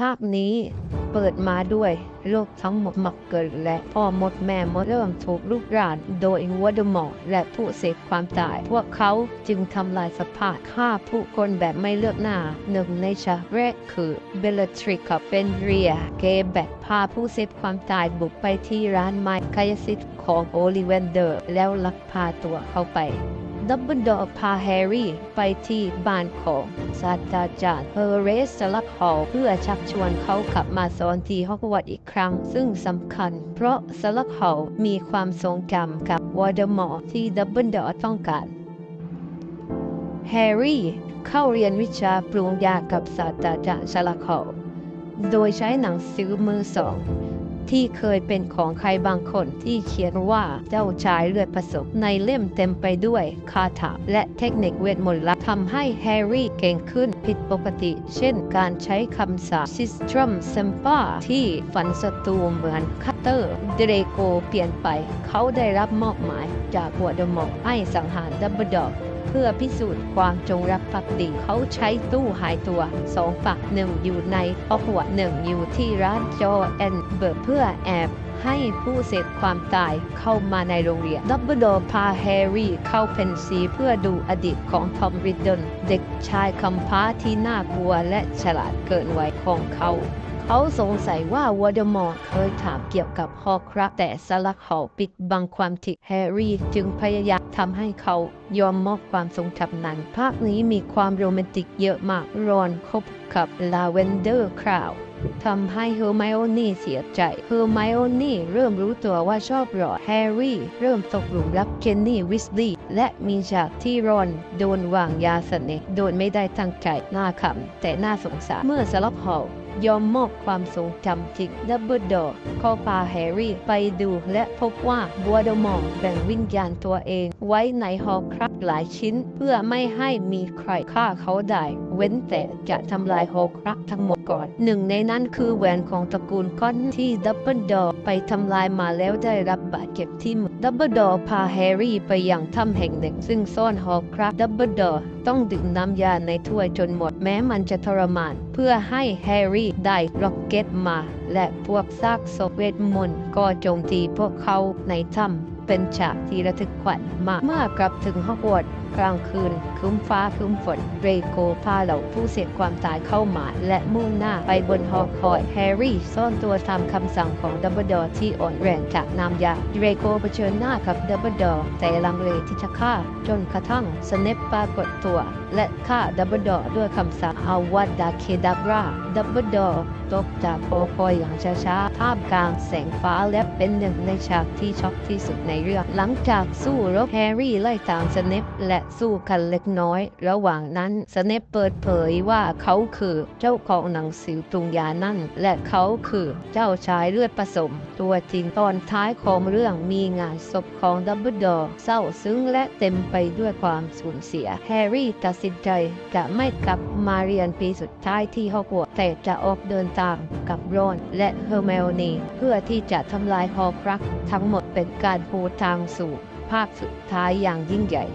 ภาพนี้เปิดมาด้วยโลกทั้งหมดมักเกิดและพ่อมดแม่มดเริ่มถูกลูกหลานโดยวอดมอร์และผู้เสพความตาย พวกเขาจึงทำลายสภาพฆ่าผู้คนแบบไม่เลือกหน้าหนึ่งในฉาแรกคือเบลทริกกับเฟนเรีย เกแบกพาผู้เสพความตายบุกไปที่ร้านไม้คายสิทธิ์ของโอลิเวนเดอร์ แล้วลักพาตัวเข้าไป ดับเบิลดอร์พาแฮร์รี่ไปที่บ้านของศาสตราจารย์เฮอร์เรสลักฮอลเพื่อชักชวนเขากลับมาสอนที่ฮอกวอตส์อีกครั้ง ซึ่งสำคัญ เพราะสลักฮอลมีความทรงจำกับวอร์ดมอร์ที่ดับเบิลดอร์ต้องการแฮร์รี่เข้าเรียนวิชาปรุงยากับศาสตราจารย์สลักฮอลโดยใช้หนังสือมือสอง ที่เคยเป็นของใครบางคนที่เขียนว่าเจ้าชายเลือดผสมในเล่มเต็มไปด้วยคาถาและเทคนิคเวทมนต์ลับทำให้แฮร์รี่เก่งขึ้นผิดปกติ เช่นการใช้คำสาปซิสตรัมเซมปาที่ฝันศัตรูเหมือนคัตเตอร์เดเรโกเปลี่ยนไป เขาได้รับมอบหมายจากวอร์ดมอร์ให้สังหารดับเบิลดอร์ เพื่อพิสูจน์ความจงรักภักดีเขาใช้ตู้หายตัวสองฝักหนึ่งอยู่ในอหัวหนึ่งอยู่ที่ร้านจอแอนเบอร์เพื่อแอบ ให้ผู้เสพความตายเข้ามาในโรงเรียนดับเบิลดอพาแฮร์รี่เข้าเพนซีเพื่อดูอดีตของทอมริดเดนเด็กชายคำพ้าที่น่ากลัวและฉลาดเกินวัยของเขาเขาสงสัยว่าวอร์ดมอร์เคยถามเกี่ยวกับฮอครักแต่สลักเขาปิดบังความจริงแฮร์รี่จึงพยายามทำให้เขายอมมอบความทรงจำนั้น ภาคนี้มีความโรแมนติกเยอะมากรอนคบกับลาเวนเดอร์คราว ทำให้เฮอร์ไมโอนี่เสียใจเฮอร์ไมโอนี่เริ่มรู้ตัวว่าชอบรอแฮร์รี่ เริ่มตกหลุมรักเจนนี่วิสลีย์และมีฉากที่รอน โดนวางยาเสน่ห์โดนไม่ได้ตั้งใจน่าขำแต่น่าสงสารเมื่อสลับหอ ยอมมอบความทรงจำจริงดับเบิลดอร์เขาพาแฮร์รี่ไปดูและพบว่าบัวดมองแบ่งวิญญาณตัวเองไว้ในฮอครักหลายชิ้นเพื่อไม่ให้มีใครฆ่าเขาได้ เว้นแต่จะทำลายฮอครักทั้งหมดก่อน หนึ่งในนั้นคือแหวนของตระกูลก้อนที่ดับเบิลดอร์ไปทำลายมาแล้วได้รับบาดเจ็บที่มือดับเบิลดอร์พาแฮร์รี่ไปยังถ้ำแห่งหนึ่งซึ่งซ่อนฮอครักดับเบิลดอร์ต้องดื่มน้ำยาในถ้วยจนหมดแม้มันจะทรมาน เพื่อให้แฮร์รี่ได้ร็อกเก็ตมา และพวกซากศพเวทมนต์ก็โจมตีพวกเขาในถ้ำเป็นฉากที่ระทึกขวัญมากเมื่อกลับถึงฮอกวอตส์กลางคืน ครึ้มฟ้าครึ้มฝนเรโกพาเหล่าผู้เสพความตายเข้ามา และมุ่งหน้าไปบนหอคอยแฮร์รี่ซ่อนตัวตามคำสั่งของดับเบิลดอร์ที่อ่อนแรงจากน้ำยาเรโกเผชิญหน้ากับดับเบิลดอร์แต่ลังเลที่จะฆ่า จนกระทั่งสเนปปรากฏตัว และฆ่าดับเบิลดอร์ด้วยคำสั่งอาวัดดาเคดาบราดับเบิลดอร์ตกจากหอคอยอย่างช้าๆท่ามกลางแสงฟ้าและเป็นหนึ่งในฉากที่ช็อกที่สุดในเรื่อง หลังจากสู้รบแฮร์รี่ไล่ตามสเนปและสู้กันเล็กน้อย ระหว่างนั้นสเนปเปิดเผยว่าเขาคือเจ้าของหนังสือปรุงยานั่น และเขาคือเจ้าชายเลือดผสม ตัวจริงตอนท้ายของเรื่องมีงานศพของดับเบิลดอร์เศร้าซึ้งและเต็มไปด้วยความสูญเสีย แฮร์รี่ตัดสินใจจะไม่กลับมาเรียนปีสุดท้ายที่ฮอกวอตส์แต่จะออกเดินทางกับรอนและเฮอร์ไมโอนีเพื่อที่จะทำลายฮอครัก ทั้งหมดเป็นการปูทางสู่ภาคสุดท้ายอย่างยิ่งใหญ่